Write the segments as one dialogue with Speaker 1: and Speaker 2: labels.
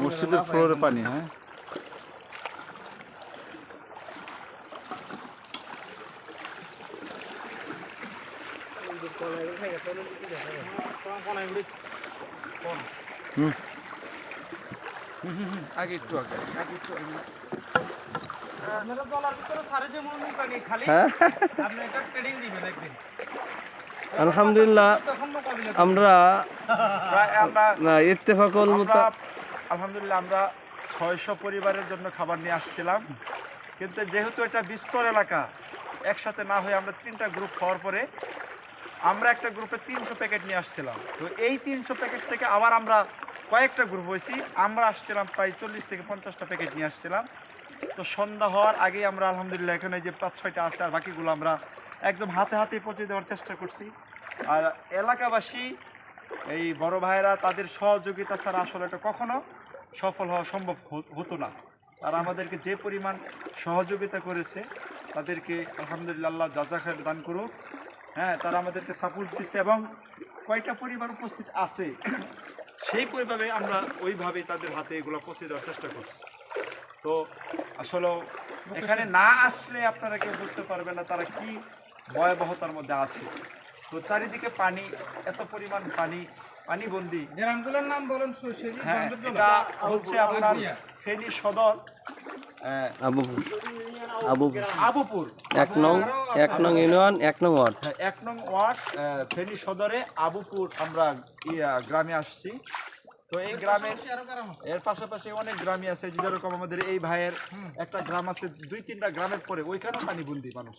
Speaker 1: মসজিদের ফ্লোরে পানি হ্যাঁ হুম
Speaker 2: আগে একটু আগে আগে একটু আগে
Speaker 3: আপনারা দলার ভিতরে সাড়ে যে মন পানি খালি
Speaker 1: হ্যাঁ
Speaker 3: আপনি এটা ট্রেডিং দিবেন একদিন
Speaker 1: আলহামদুলিল্লাহ আমরা ইত্তেফাকুল
Speaker 4: আলহামদুলিল্লাহ আমরা ছয়শো পরিবারের জন্য খাবার নিয়ে আসছিলাম। কিন্তু যেহেতু এটা বিস্তর এলাকা একসাথে না হয়ে আমরা তিনটা গ্রুপ হওয়ার পরে আমরা একটা গ্রুপে তিনশো প্যাকেট নিয়ে আসছিলাম। তো এই তিনশো প্যাকেট থেকে আবার আমরা কয়েকটা গ্রুপ হয়েছি। আমরা আসছিলাম প্রায় চল্লিশ থেকে পঞ্চাশটা প্যাকেট নিয়ে আসছিলাম। তো সন্ধ্যা হওয়ার আগেই আমরা আলহামদুলিল্লাহ এখানে যে পাঁচ ছয়টা আছে আর বাকিগুলো আমরা একদম হাতে হাতে পৌঁছে দেওয়ার চেষ্টা করছি। আর এলাকাবাসী, এই বড় ভাইয়েরা, তাদের সহযোগিতা ছাড়া আসলে এটা কখনো সফল হওয়া সম্ভব হতো না। তারা আমাদেরকে যে পরিমাণ সহযোগিতা করেছে, তাদেরকে আলহামদুলিল্লাহ খায়ের দান করুক। হ্যাঁ তারা আমাদেরকে সাপোর্ট দিচ্ছে এবং কয়টা পরিবার উপস্থিত আছে, সেই পরিভাবে আমরা ওইভাবে তাদের হাতে এগুলো পৌঁছে দেওয়ার চেষ্টা করছি। তো আসলে এখানে না আসলে আপনারা কেউ বুঝতে পারবেন না তারা কি ভয়াবহতার মধ্যে আছে। তো চারিদিকে পানি এত পরিমাণ পানি পানিবন্দি।
Speaker 3: গ্রামগুলোর নাম বলেন
Speaker 4: হ্যাঁ এটা হচ্ছে আপনার ফেনী সদর। আবুপুর।
Speaker 1: এক নং এক নং ইউনিয়ন এক নং ওয়ার্ড।
Speaker 4: হ্যাঁ, এক নং ওয়ার্ড আহ, ফেনী সদরে আবুপুর আমরা ইয়া, গ্রামে আসছি। তো এই গ্রামের এর পাশাপাশি অনেক গ্রামই আছে যেরকম আমাদের এই ভাইয়ের একটা গ্রাম আছে দুই তিনটা গ্রামের পরে ওইখানেও মানুষ।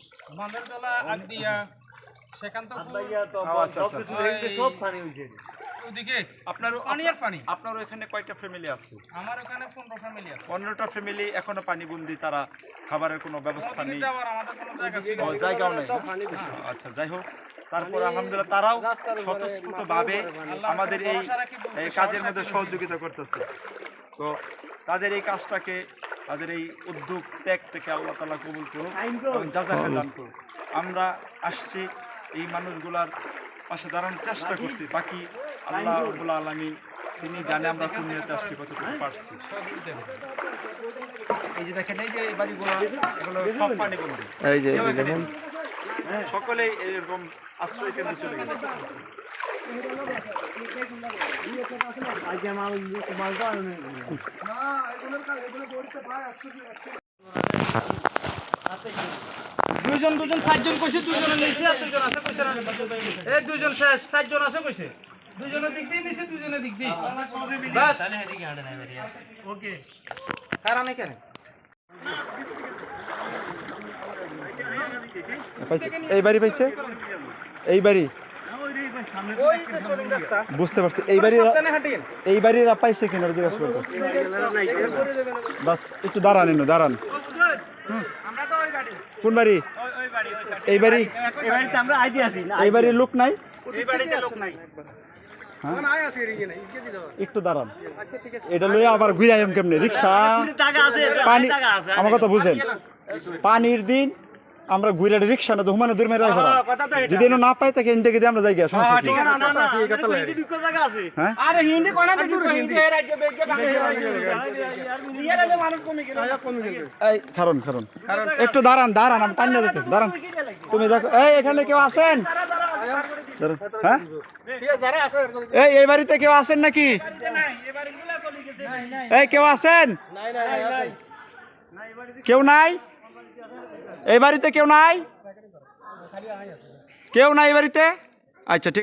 Speaker 3: পানি আর পানি।
Speaker 4: আপনার ওইখানে কয়টা ফ্যামিলি আছে?
Speaker 3: আমার ওখানে পনেরো ফ্যামিলি আছে।
Speaker 4: পনেরোটা ফ্যামিলি এখনও পানিবন্দি তারা খাবারের কোনো ব্যবস্থা নেই।
Speaker 3: যাওয়ার আমাদের কোনো জায়গা ছিল
Speaker 4: ও, জায়গাও নেই আচ্ছা যাই হোক। তারপর আলহামদুলিল্লাহ তারাও স্বতঃস্ফূর্ত ভাবে আমাদের এই এই কাজের মধ্যে সহযোগিতা করতেছে। তো তাদের এই কাজটাকে তাদের এই উদ্যোগ ত্যাগ থেকে আল্লাহ তালা কবুল করুক এবং যাজাকে দান করুক। আমরা আসছি এই মানুষগুলার পাশে দাঁড়ানোর চেষ্টা করছি। বাকি আল্লাহ রব্বুল আলমী তিনি জানে আমরা কোন নিয়তে আসছি কতটুকু পারছি। এই যে দেখেন এই যে এই বাড়িগুলো এগুলো সব পানি বন্দি
Speaker 1: এই যে এই যে দেখেন।
Speaker 4: সকলেই এরকম আশ্রয় কেন্দ্রে চলে গেছে।
Speaker 3: দুইজন দুজন চারজন কইছে দুইজনের নিচে আর দুইজন আছে কইছে না? এই দুইজন শেষ চারজন আছে কইছে? দুইজনের দিক দিয়ে নিচে দুইজনের দিক দিয়ে। বাস। ওকে। কারণে কেন
Speaker 4: এই বাড়ি পাইছে? এই বাড়ি? বুঝতে পারছি। এই বাড়ি
Speaker 3: সাবধানে হাঁটিয়েন
Speaker 4: এই বাড়ির পাইছে কিনা জিজ্ঞাসা করতে বাস একটু দাঁড়ান এনে দাঁড়ান। কোন বাড়ি? এই বাড়ি?
Speaker 3: এই
Speaker 4: বাড়ির লোক নাই? হ্যাঁ? একটু দাঁড়ান। এটা লইয়া আবার ঘুরে আইম কেমনে? রিক্সা? পানি আমার কথা বুঝেন। পানির দিন আমরা ঘুরে রিক্সা না তো হুমানে দূর মেরে যদি এনে না পাই তাকে গিয়ে আমরা যাই গিয়া সমস্যা কি?
Speaker 3: না না না হিন্দি জায়গা আছে
Speaker 4: হ্যাঁ
Speaker 3: আরে হিন্দি কোনা হিন্দি রাজ্য বেগে বাংলা মানুষ কমে গেল কমে গেল
Speaker 4: এই খারণ খারণ একটু দাঁড়ান দাঁড়ান আমি টান্না দিতে দাঁড়ান তুমি দেখো এই এখানে কেউ আছেন হ্যাঁ
Speaker 3: ঠিক আছে যারা আছে
Speaker 4: এই এই বাড়িতে কেউ আছেন নাকি
Speaker 3: নাই এবারে গুলা চলে গেছে নাই নাই
Speaker 4: এই কেউ আছেন কেউ নাই এই বাড়িতে কেউ নাই? কেউ নাই এই বাড়িতে? আচ্ছা ঠিক